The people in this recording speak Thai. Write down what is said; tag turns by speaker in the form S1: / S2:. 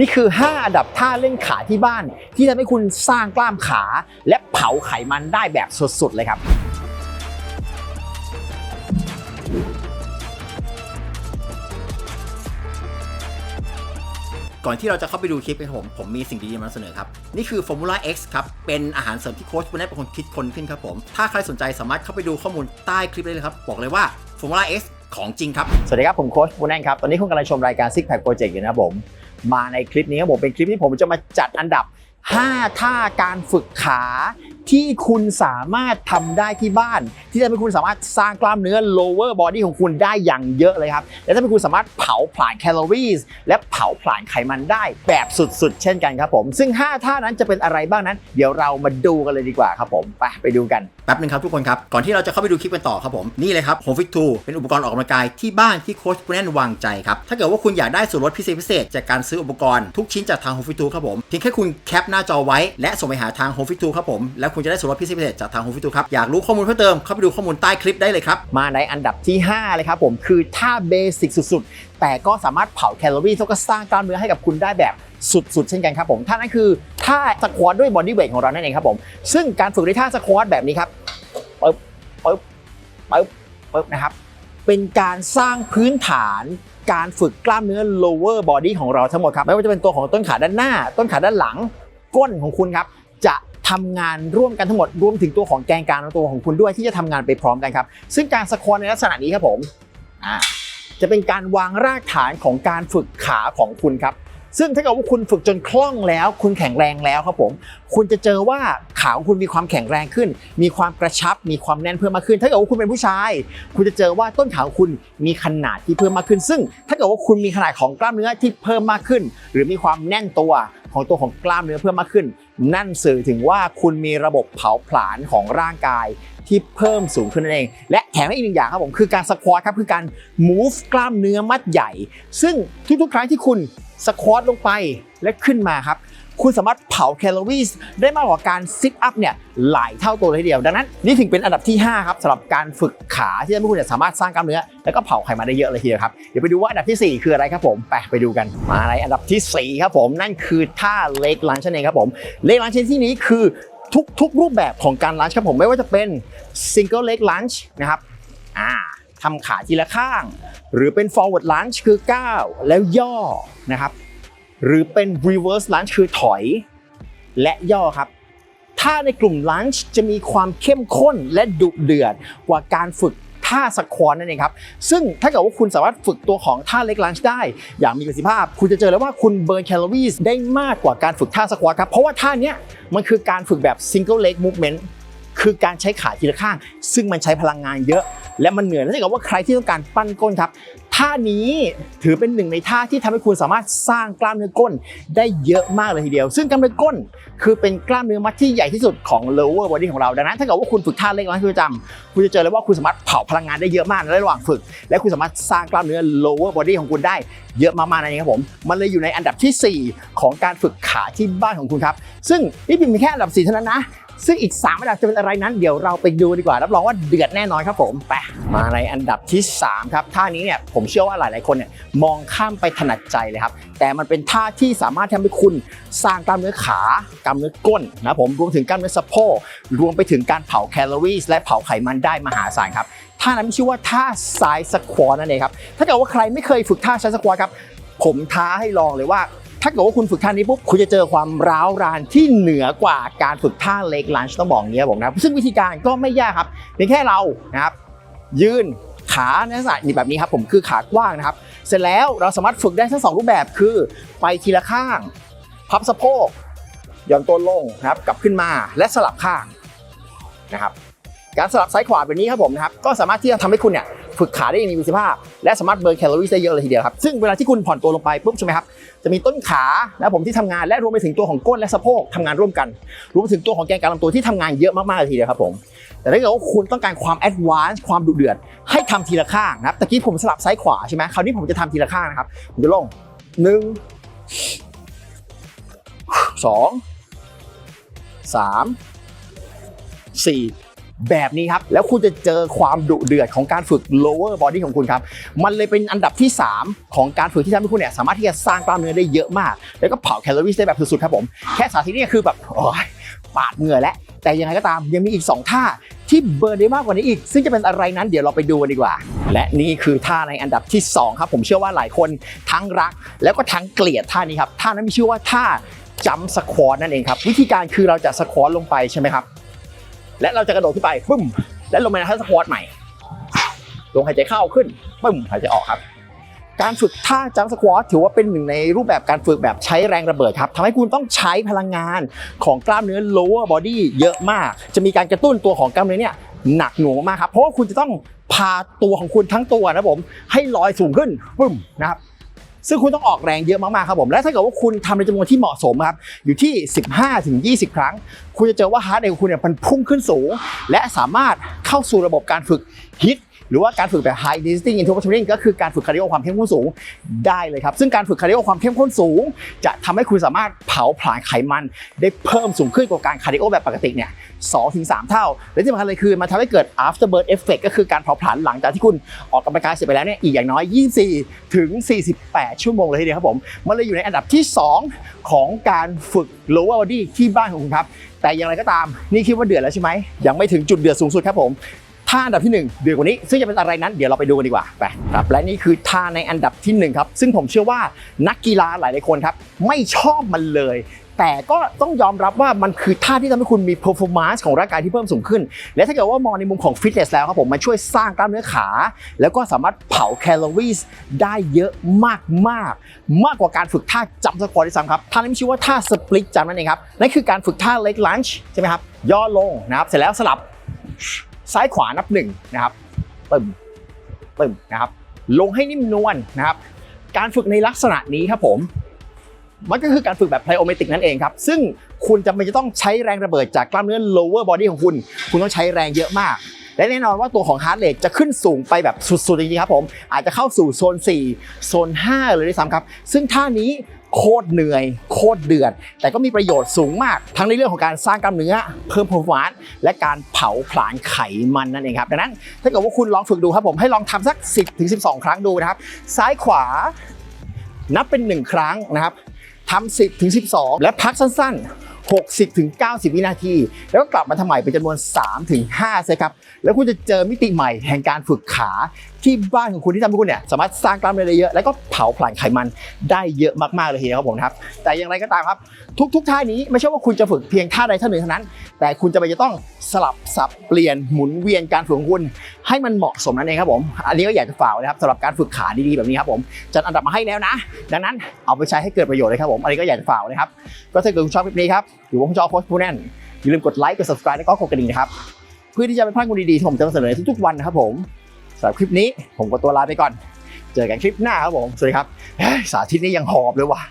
S1: นี่คือ 5 อันดับท่าเล่นขาที่บ้าน ที่ทำให้คุณสร้างกล้ามขา และเผาไขมันได้แบบสุดๆเลยครับ
S2: ก่อนที่เราจะเข้าไปดูคลิปกันผม ผมมีสิ่งดีๆมานำเสนอครับ นี่คือ Formula X ครับ เป็นอาหารเสริมที่โค้ชคุณแนทเป็นคนคิดค้นขึ้นครับผม ถ้าใครสนใจสามารถเข้าไปดูข้อมูลใต้คลิปได้เลยครับ บอกเลยว่า Formula X ของจริงครับ
S1: สวัสดีครับ ผมโค้ชปูแนนครับ ตอนนี้คุณกำลังชมรายการ Six Pack Project อยู่นะครับผม มาในคลิปนี้ครับผมเป็นคลิปที่ผมจะมาจัดอันดับ 5 ท่าการฝึกขาที่คุณสามารถทำได้ที่บ้าน ที่จะทำให้คุณสามารถสร้างกล้ามเนื้อ lower body ของคุณได้อย่างเยอะเลยครับ และทำให้คุณสามารถเผาผลาญแคลอรี่และเผาผลาญไขมันได้แบบสุดๆ เช่นกันครับผม ซึ่ง 5 ท่านั้นจะเป็นอะไรบ้างนั้น เดี๋ยวเรามาดูกันเลยดีกว่าครับผม ไปไปดูกัน
S2: แป๊บนึงครับทุกคนครับ ก่อนที่เราจะเข้าไปดูคลิปกันต่อครับผม นี่เลยครับ Home Fit 2เป็นอุปกรณ์ออกกำลังกายที่บ้านที่โค้ชคุณแนนวางใจครับถ้าเกิดว่าคุณอยากได้ส่วนลดพิเศษพิเศษจากการซื้ออุปกรณ์ทุกชิ้นจากทาง Home Fit 2ครับผมเพียงแค่คุณแคปหน้าจอไว้ และส่งไปหาทาง Home Fit 2ครับผม แล้วคุณจะได้ส่วนลดพิเศษพิเศษจากทาง Home Fit 2ครับ อยากรู้ข้อมูลเพิ่มเติมเข้าไปดูข้อมูลใต้คลิปได้เลยครับ
S1: มาในอันดับที่ 5 เลยครับผม คือท่าเบสิกสุดๆ แต่ก็สามารถเผาแคลอรี่แล้วก็สร้างกล้ามเนื้อให้กับคุณได้แบบสุดๆ เช่นกันครับผมท่านั้นคือท่าสควอตด้วยบอดี้เวทของเรานั่นเองครับผม ซึ่งการฝึกในท่าสควอตแบบนี้ครับปึ๊บปึ๊บปึ๊บปึ๊บนะครับเป็นการสร้างพื้นฐานการฝึกกล้ามเนื้อ lower body ของเราทั้งหมดครับ ไม่ว่าจะเป็นตัวของต้นขาด้านหน้า ต้นขาด้านหลัง ก้นของคุณครับ จะทำงานร่วมกันทั้งหมดรวมถึงตัวของแกนกลางและตัวของคุณด้วยที่จะทำงานไปพร้อมกันครับ ซึ่งการสควอตในลักษณะนี้ครับผมอ่าจะเป็นการวางรากฐานของการฝึกขาของคุณครับ ซึ่งถ้าเกิดว่าคุณฝึกจนคล่องแล้ว คุณแข็งแรงแล้วครับผม คุณจะเจอว่าขาของคุณมีความแข็งแรงขึ้น มีความกระชับ มีความแน่นเพิ่มมากขึ้น ถ้าเกิดว่าคุณเป็นผู้ชาย คุณจะเจอว่าต้นขาของคุณมีขนาดที่เพิ่มมากขึ้น ซึ่ง ถ้าเกิดว่าคุณมีขนาดของกล้ามเนื้อที่เพิ่มมากขึ้น หรือมีความแน่นตัว ของตัวของกล้ามเนื้อเพิ่มมากขึ้น นั่นสื่อถึงว่าคุณมีระบบเผาผลาญของร่างกายที่เพิ่มสูงขึ้นนั่นเอง และแถมอีกหนึ่งอย่างครับผมคือการสควอตครับคือการ move กล้ามเนื้อมัดใหญ่ ซึ่งทุกๆ ครั้งที่คุณสควอตลงไปและขึ้นมาครับ คุณสามารถเผาแคลอรี่ได้มากกว่าการซิทอัพเนี่ยหลายเท่าตัวเลยทีเดียว ดังนั้นนี่ถึงเป็นอันดับที่ 5 ครับสำหรับการฝึกขาที่ทำให้คุณเนี่ยสามารถสร้างกล้ามเนื้อ แล้วก็เผาไขมันได้เยอะเลยทีเดียวครับ เดี๋ยวไปดูว่าอันดับทีสี่4 คืออะไรครับผม ไปไปดูกัน มาในอันดับทีสี่ 4 ครับผม นั่นคือท่าเล็กลันช์นั่นเองครับผม เล็กลันช์ที่นี้คือทุกทุกรูปแบบของการลันช์ครับผม ไม่ว่าจะเป็น single leg lunge นะครับอ่าทำขาทีละข้าง หรือเป็น forward lunge คือก้าวแล้วย่อนะครับ หรือเป็น reverse lunge คือถอย และย่อครับ ถ้าในกลุ่ม lunge จะมีความเข้มข้นและดุเดือดกว่าการฝึกท่าสควอตนั่นเองครับ ซึ่งถ้าเกิดว่าคุณสามารถฝึกตัวของท่าเล็ก lunge ได้ อย่างมีประสิทธิภาพ คุณจะเจอแล้วว่าคุณเบิร์นแคลอรี่ได้มากกว่าการฝึกท่าสควอตครับ เพราะว่าท่านี้มันคือการฝึกแบบ single leg movement คือการใช้ขาทีละข้าง ซึ่งมันใช้พลังงานเยอะ และมันเหนื่อยและถ้าเกิดว่าใครที่ต้องการปั้นก้นครับท่านี้ถือเป็นหนึ่งในท่าที่ทำให้คุณสามารถสร้างกล้ามเนื้อก้นได้เยอะมากเลยทีเดียว ซึ่งกล้ามเนื้อก้น คือเป็นกล้ามเนื้อมัดที่ใหญ่ที่สุดของ lower body ของเราดังนั้นถ้าเกิดว่าคุณฝึกท่าเล็กน้อยคือประจำคุณจะเจอเลยว่าคุณสามารถเผาพลังงานได้เยอะมากในระหว่างฝึก และคุณสามารถสร้างกล้ามเนื้อ lower body ของคุณได้เยอะมากๆนั่นเองครับผม มันเลยอยู่ในอันดับทีสี่ 4 ของการฝึกขาที่บ้านของคุณครับ ซึ่งนี่เป็นแค่อันดับสี่เท่านั้นนะ ซึ่งอีก3อันดับจะเป็นอะไรนั้นเดี๋ยวเราไปดูดีกว่า รับรองว่าเดือดแน่นอนครับผมไปมาในอันดับที่ 3 ครับ ท่านี้เนี่ยผมเชื่อว่าหลาย ๆ คนเนี่ยมองข้ามไปถนัดใจเลยครับ แต่มันเป็นท่าที่สามารถทำให้คุณสร้างกล้ามเนื้อขากล้ามเนื้อก้นนะผมรวมถึงกล้ามเนื้อสะโพกรวมไปถึงการเผาแคลอรี่และเผาไขมันได้มหาศาลครับท่านั้นชื่อว่าท่าไซส์สควอตนั่นเองครับถ้าเกิดว่าใครไม่เคยฝึกท่าไซส์สควอตครับผมท้าให้ลองเลยว่า ถ้าเกิดว่าคุณฝึกท่านี้ปุ๊บคุณจะเจอความร้าวรานที่เหนือกว่าการฝึกท่าเล็กลันช์ต้องบอกอย่างนี้ครับผมนะครับซึ่งวิธีการก็ไม่ยากครับเพียงแค่เรานะครับ ยืนขาในลักษณะนี่แบบนี้ครับผมคือขากว้างนะครับ เสร็จแล้วเราสามารถฝึกได้ทั้งสองรูปแบบคือ ไปทีละข้าง พับสะโพกหย่อนตัวลงนะครับกลับขึ้นมาและสลับข้างนะครับ การสลับซ้ายขวาแบบนี้ครับผมนะครับ ก็สามารถที่จะทำให้คุณเนี่ย ฝึกขาได้อย่างมีประสิทธิภาพ และสามารถเบิร์นแคลอรี่ได้เยอะเลยทีเดียวครับ ซึ่งเวลาที่คุณผ่อนตัวลงไปปุ๊บใช่ไหมครับ จะมีต้นขานะผมที่ทำงานและรวมไปถึงตัวของก้นและสะโพกทำงานร่วมกัน รวมไปถึงตัวของแกนกลางลำตัวที่ทำงานเยอะมากๆเลยทีเดียวครับผม แต่ถ้าเกิดว่าคุณต้องการความแอดวานซ์ความดุเดือดให้ทำทีละข้างนะครับตะกี้ผมสลับซ้ายขวาใช่ไหมคราวนี้ผมจะทำทีละข้างนะครับผมจะลงหนึ่งสองสามสี่ แบบนี้ครับ แล้วคุณจะเจอความดุเดือดของการฝึก lower body ของคุณครับ มันเลยเป็นอันดับที่ 3 ของการฝึกที่ทำให้คุณเนี่ยสามารถที่จะสร้างกล้ามเนื้อได้เยอะมาก แล้วก็เผาแคลอรี่ได้แบบสุดๆครับผม แค่สาธิตเนี่ยคือแบบโอ้ยปาดเหงื่อแล้วแต่ยังไงก็ตามยังมีอีก 2 ท่าที่เบิร์นได้มากกว่านี้อีก ซึ่งจะเป็นอะไรนั้นเดี๋ยวเราไปดูกันดีกว่า และนี่คือท่าในอันดับที่ 2 ครับ ผมเชื่อว่าหลายคนทั้งรัก แล้วก็ทั้งเกลียดท่านี้ครับท่านั้นมีชื่อว่าท่าจัมสควอตนั่นเองครับวิธีการคือเราจะสควอตลงไปใช่ไหมครับ และเราจะกระโดดขึ้นไปปึ้ม และลงไปในท่าสควอตใหม่ ลงหายใจเข้าขึ้นปึ้มหายใจออกครับ การฝึกท่าจัมสควอตถือว่าเป็นหนึ่งในรูปแบบการฝึกแบบใช้แรงระเบิดครับทำให้คุณต้องใช้พลังงานของกล้ามเนื้อ lower body เยอะมาก จะมีการกระตุ้นตัวของกล้ามเนื้อเนี่ยหนักหน่วงมากครับ เพราะว่าคุณจะต้องพาตัวของคุณทั้งตัวนะผมให้ลอยสูงขึ้นปึ้มนะครับ ซึ่งคุณต้องออกแรงเยอะมากๆครับผม และถ้าเกิดว่าคุณทำในจำนวนที่เหมาะสมครับ อยู่ที่ 15ถึง20 ครั้ง คุณจะเจอว่าฮาร์ดเรทของคุณเนี่ยมันพุ่งขึ้นสูง และสามารถเข้าสู่ระบบการฝึกฮิต หรือว่าการฝึกแบบ high intensity interval training ก็คือการฝึกคาร์ดิโอความเข้มข้นสูงได้เลยครับ ซึ่งการฝึกคาร์ดิโอความเข้มข้นสูง จะทำให้คุณสามารถเผาผลาญไขมันได้เพิ่มสูงขึ้นกว่าการคาร์ดิโอแบบปกติเนี่ย2ถึง3เท่า และที่สำคัญเลยคือมันทำให้เกิด afterburn effect ก็คือการเผาผลาญหลังจากที่คุณออกกำลังกายเสร็จไปแล้วเนี่ยอีกอย่างน้อย 24 ถึง 48 ชั่วโมงเลยทีเดียวครับผม มันเลยอยู่ในอันดับที่ 2 ของการฝึก lower body ที่บ้านของคุณครับ แต่อย่างไรก็ตามนี่คิดว่าเดือดแล้วใช่ไหมยังไม่ถึงจุดเดือดสูงสุดครับผม ท่าอันดับที่ 1 เดือดกว่านี้ ซึ่งจะเป็นอะไรนั้นเดี๋ยวเราไปดูกันดีกว่าไปครับและนี่คือท่าในอันดับทีหนึ่1 ครับ ซึ่งผมเชื่อว่านักกีฬาหลายๆคนครับ ไม่ชอบมันเลย แต่ก็ต้องยอมรับว่ามันคือท่าที่ทำให้คุณมี performance ของร่างกายที่เพิ่มสูงขึ้น และถ้าเกิดว่ามองในมุมของ fitness แล้วครับผมมันช่วยสร้างกล้ามเนื้อขา แล้วก็สามารถเผาแคลอรี่ได้เยอะมากมากมากกว่าการฝึกท่าจัมสควอตที่ซ้ำครับท่านี้มีชื่อว่าท่าสปลิตจัมนั่นเองครับนั่นคือการฝึกท่า leg lunge ใช่ไหมครับย่อลงนะครับเสร็จแล้วสลับ ซ้ายขวานับหนึ่งนะครับปึ้มปึ้มนะครับลงให้นิ่มนวลนะครับ การฝึกในลักษณะนี้ครับผมมันก็คือการฝึกแบบไพโอเมติกนั่นเองครับ ซึ่งคุณจำเป็นจะต้องใช้แรงระเบิดจากกล้ามเนื้อ lower body ของคุณ คุณต้องใช้แรงเยอะมาก และแน่นอนว่าตัวของ heart rate จะขึ้นสูงไปแบบสุดๆจริงๆครับผม อาจจะเข้าสู่โซน 4 โซน 5 เลยด้วยซ้ำครับ ซึ่งท่านี้ โคตรเหนื่อย โคตรเดือด แต่ก็มีประโยชน์สูงมาก ทั้งในเรื่องของการสร้างกล้ามเนื้อ เพิ่ม performance และการเผาผลาญไขมันนั่นเองครับ ดังนั้นถ้าเกิดว่าคุณลองฝึกดูครับผม ให้ลองทำสัก 10ถึง12 ครั้งดูนะครับ ซ้ายขวา นับเป็น 1 ครั้งนะครับทำ10ถึง12 และพักสั้นๆ 60ถึง90 วินาที แล้วก็กลับมาทำใหม่เป็นจำนวน3ถึง5เซตครับ แล้วคุณจะเจอมิติใหม่แห่งการฝึกขา ที่บ้านของคุณที่ทำให้คุณเนี่ยสามารถสร้างกล้ามเนื้อได้เยอะแล้วก็เผาผลาญไขมันได้เยอะมากๆเลยทีเดียวครับผมนะครับ แต่อย่างไรก็ตามครับ ทุก ๆ ท่านี้ไม่ใช่ว่าคุณจะฝึกเพียงท่าใดท่าหนึ่งเท่านั้น แต่คุณจะไปจะต้องสลับสับเปลี่ยนหมุนเวียนการฝึกของคุณ ให้มันเหมาะสมนั่นเองครับผมอันนี้ก็อยากจะฝากนะครับสำหรับการฝึกขาดีๆแบบนี้ครับผมจัดอันดับมาให้แล้วนะ ดังนั้นเอาไปใช้ให้เกิดประโยชน์เลยครับผมอันนี้ก็อยากจะฝากนะครับก็ถ้าเกิดคุณชอบคลิปนี้ครับหรือว่าคุณชอบโค้ชผู้แน่นอย่าลืมกดไลค์กด subscribe แล้วก็กดกระดิ่งนะครับเพื่อที่จะไม่พลาดข้อมูลดีๆที่ผมจะนำเสนอทุกๆวันนะครับผม สำหรับคลิปนี้ผมก็ตัวลาไปก่อน เจอกันคลิปหน้าครับผม สวัสดีครับสาธิตนี้ยังหอบเลยว่ะ